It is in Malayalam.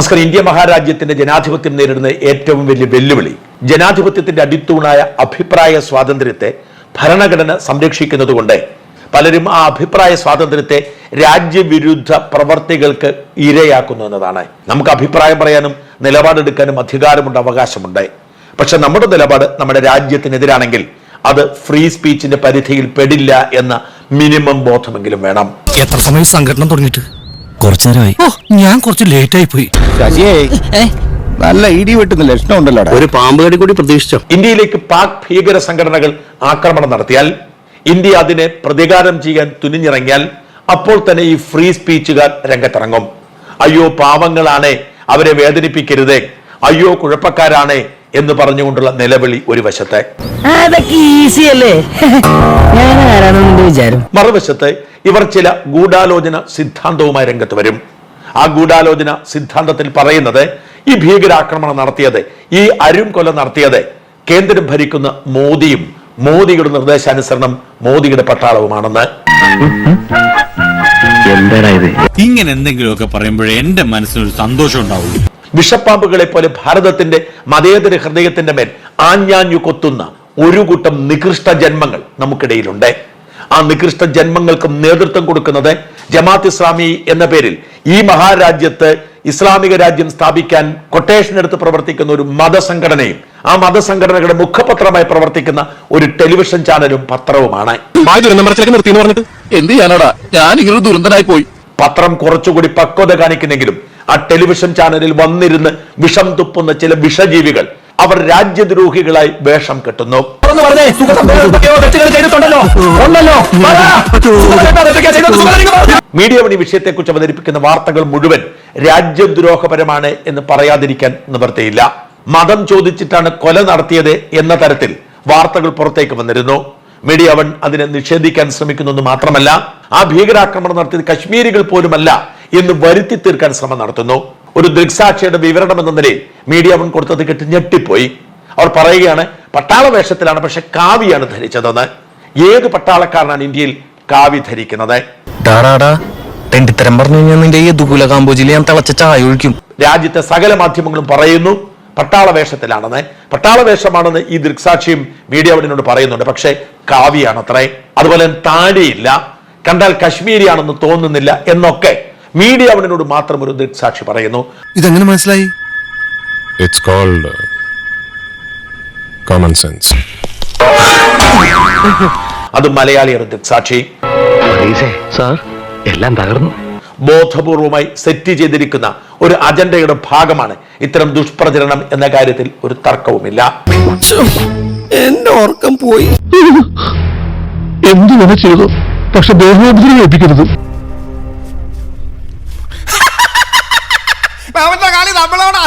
നമസ്കാരം. ഇന്ത്യ മഹാരാജ്യത്തിന്റെ ജനാധിപത്യം നേരിടുന്ന ഏറ്റവും വലിയ വെല്ലുവിളി ജനാധിപത്യത്തിന്റെ അടിത്തൂണായ അഭിപ്രായ സ്വാതന്ത്ര്യത്തെ ഭരണഘടന സംരക്ഷിക്കുന്നതുകൊണ്ട് പലരും ആ അഭിപ്രായ സ്വാതന്ത്ര്യത്തെ രാജ്യവിരുദ്ധ പ്രവർത്തികൾക്ക് ഇരയാക്കുന്നു എന്നതാണ്. നമുക്ക് അഭിപ്രായം പറയാനും നിലപാടെടുക്കാനും അധികാരമുണ്ട് അവകാശമുണ്ട്. പക്ഷെ നമ്മുടെ നിലപാട് നമ്മുടെ രാജ്യത്തിനെതിരാണെങ്കിൽ അത് ഫ്രീ സ്പീച്ചിന്റെ പരിധിയിൽ പെടില്ല എന്ന മിനിമം ബോധമെങ്കിലും വേണം. എത്ര സമയം സംഘടന തുടങ്ങിയിട്ട്? കുറച്ചു നേരമായി ഓ ഞാൻ കുറച്ച് ലേറ്റ് ആയി പോയി ശശിയേ നല്ല ഇടി വെട്ടുന്ന ലക്ഷണം ഉണ്ടല്ലോ ഒരു പാമ്പ് കടി കൂടി പ്രതീക്ഷിച്ചോ? ഇന്ത്യയിലേക്ക് പാക് ഭീകര സംഘടനകൾ ആക്രമണം നടത്തിയാൽ ഇന്ത്യ അതിനെ പ്രതികാരം ചെയ്യാൻ തുനിഞ്ഞിറങ്ങിയാൽ അപ്പോൾ തന്നെ ഈ ഫ്രീ സ്പീച്ചുകാർ രംഗത്തിറങ്ങും. അയ്യോ പാവങ്ങളാണ് അവരെ വേദനിപ്പിക്കരുതേ. അയ്യോ കുഴപ്പക്കാരാണ് എന്ന് പറഞ്ഞുകൊണ്ടുള്ള നിലവിളി ഒരു വശത്തെ. മറുവശത്ത് ഇവർ ചില ഗൂഢാലോചന സിദ്ധാന്തവുമായി രംഗത്ത് വരും. ആ ഗൂഢാലോചന സിദ്ധാന്തത്തിൽ പറയുന്നത് ഈ ഭീകരാക്രമണം നടത്തിയത് ഈ അരും കൊല നടത്തിയത് കേന്ദ്രം ഭരിക്കുന്ന മോദിയും മോദിയുടെ നിർദ്ദേശാനുസരണം മോദിയുടെ പട്ടാളവുമാണെന്ന്. എന്താടാ ഇത്? ഇങ്ങനെ എന്തെങ്കിലുമൊക്കെ പറയുമ്പോഴേ എന്റെ മനസ്സിനൊരു സന്തോഷം ഉണ്ടാവുള്ളൂ. വിഷപ്പാമ്പുകളെ പോലെ ഭാരതത്തിന്റെ മതേതര ഹൃദയത്തിന്റെ മേൽ ആഞ്ഞാഞ്ഞു കൊത്തുന്ന ഒരു കൂട്ടം നികൃഷ്ട ജന്മങ്ങൾ നമുക്കിടയിലുണ്ട്. ആ നികൃഷ്ട ജന്മങ്ങൾക്കും നേതൃത്വം കൊടുക്കുന്നത് ജമാഅത്ത് ഇസ്ലാമി എന്ന പേരിൽ ഈ മഹാരാജ്യത്ത് ഇസ്ലാമിക രാജ്യം സ്ഥാപിക്കാൻ കൊട്ടേഷൻ എടുത്ത് പ്രവർത്തിക്കുന്ന ഒരു മതസംഘടനയും ആ മതസംഘടനകളുടെ മുഖപത്രമായി പ്രവർത്തിക്കുന്ന ഒരു ടെലിവിഷൻ ചാനലും പത്രവുമാണ്. എന്ത് ചെയ്യാനാടാ? ഞാൻ ഇങ്ങനെ ദുരന്തനായി പോയി പത്രം കുറച്ചുകൂടി പക്വത കാണിക്കുന്നെങ്കിലും ആ ടെലിവിഷൻ ചാനലിൽ വന്നിരുന്ന് വിഷം തുപ്പുന്ന ചില വിഷജീവികൾ അവർ രാജ്യദ്രോഹികളായി വേഷം കെട്ടുന്നു. മീഡിയ വഴി വിഷയത്തെക്കുറിച്ച് അവതരിപ്പിക്കുന്ന വാർത്തകൾ മുഴുവൻ രാജ്യദ്രോഹപരമാണ് എന്ന് പറയാതിരിക്കാൻ നിവർത്തിയില്ല. മതം ചോദിച്ചിട്ടാണ് കൊല നടത്തിയത് എന്ന തരത്തിൽ വാർത്തകൾ പുറത്തേക്ക് വന്നിരുന്നു. മീഡിയ വൺ അതിനെ നിഷേധിക്കാൻ ശ്രമിക്കുന്നു മാത്രമല്ല ആ ഭീകരാക്രമണം നടത്തിയത് കശ്മീരികൾ പോലുമല്ല എന്ന് വരുത്തി തീർക്കാൻ ശ്രമം നടത്തുന്നു. ഒരു ദൃക്സാക്ഷിയുടെ വിവരണം എന്ന നിലയിൽ മീഡിയ മുൻ കൊടുത്തത് കേട്ട് ഞെട്ടിപ്പോയി. അവർ പറയുകയാണ് പട്ടാള വേഷത്തിലാണ് പക്ഷെ കാവിയാണ് ധരിച്ചതെന്ന്. ഏത് പട്ടാളക്കാരനാണ് ഇന്ത്യയിൽ കാവി ധരിക്കുന്നത്? രാജ്യത്തെ സകല മാധ്യമങ്ങളും പറയുന്നു പട്ടാള വേഷത്തിലാണെന്ന്. പട്ടാള വേഷമാണെന്ന് ഈ ദൃക്സാക്ഷിയും മീഡിയ വണിനോട് പറയുന്നുണ്ട്. പക്ഷേ കാവിയാണത്രേ അതുപോലെ താടിയില്ല കണ്ടാൽ കശ്മീരിയാണെന്ന് തോന്നുന്നില്ല എന്നൊക്കെ മീഡിയ അവനോട് മാത്രം ഒരു ദൃക്സാക്ഷി പറയുന്നു. ഇതെങ്ങനെ മനസ്സിലായി? It's called uh, common sense. അത് മലയാളിയുടെ ദൃക്സാക്ഷി. സാർ എല്ലാം തകർന്നു. ബോധപൂർവമായി സെറ്റ് ചെയ്തിരിക്കുന്ന ഒരു അജണ്ടയുടെ ഭാഗമാണ് ഇത്തരം ദുഷ്പ്രചരണം എന്ന കാര്യത്തിൽ ഒരു തർക്കവുമില്ല. എന്റെ ഓർക്കം പോയി. എന്തു ചെയ്തു? പക്ഷെ ദേഹോപദ്രവം അവന്റെ കളി നമ്മളോടാ.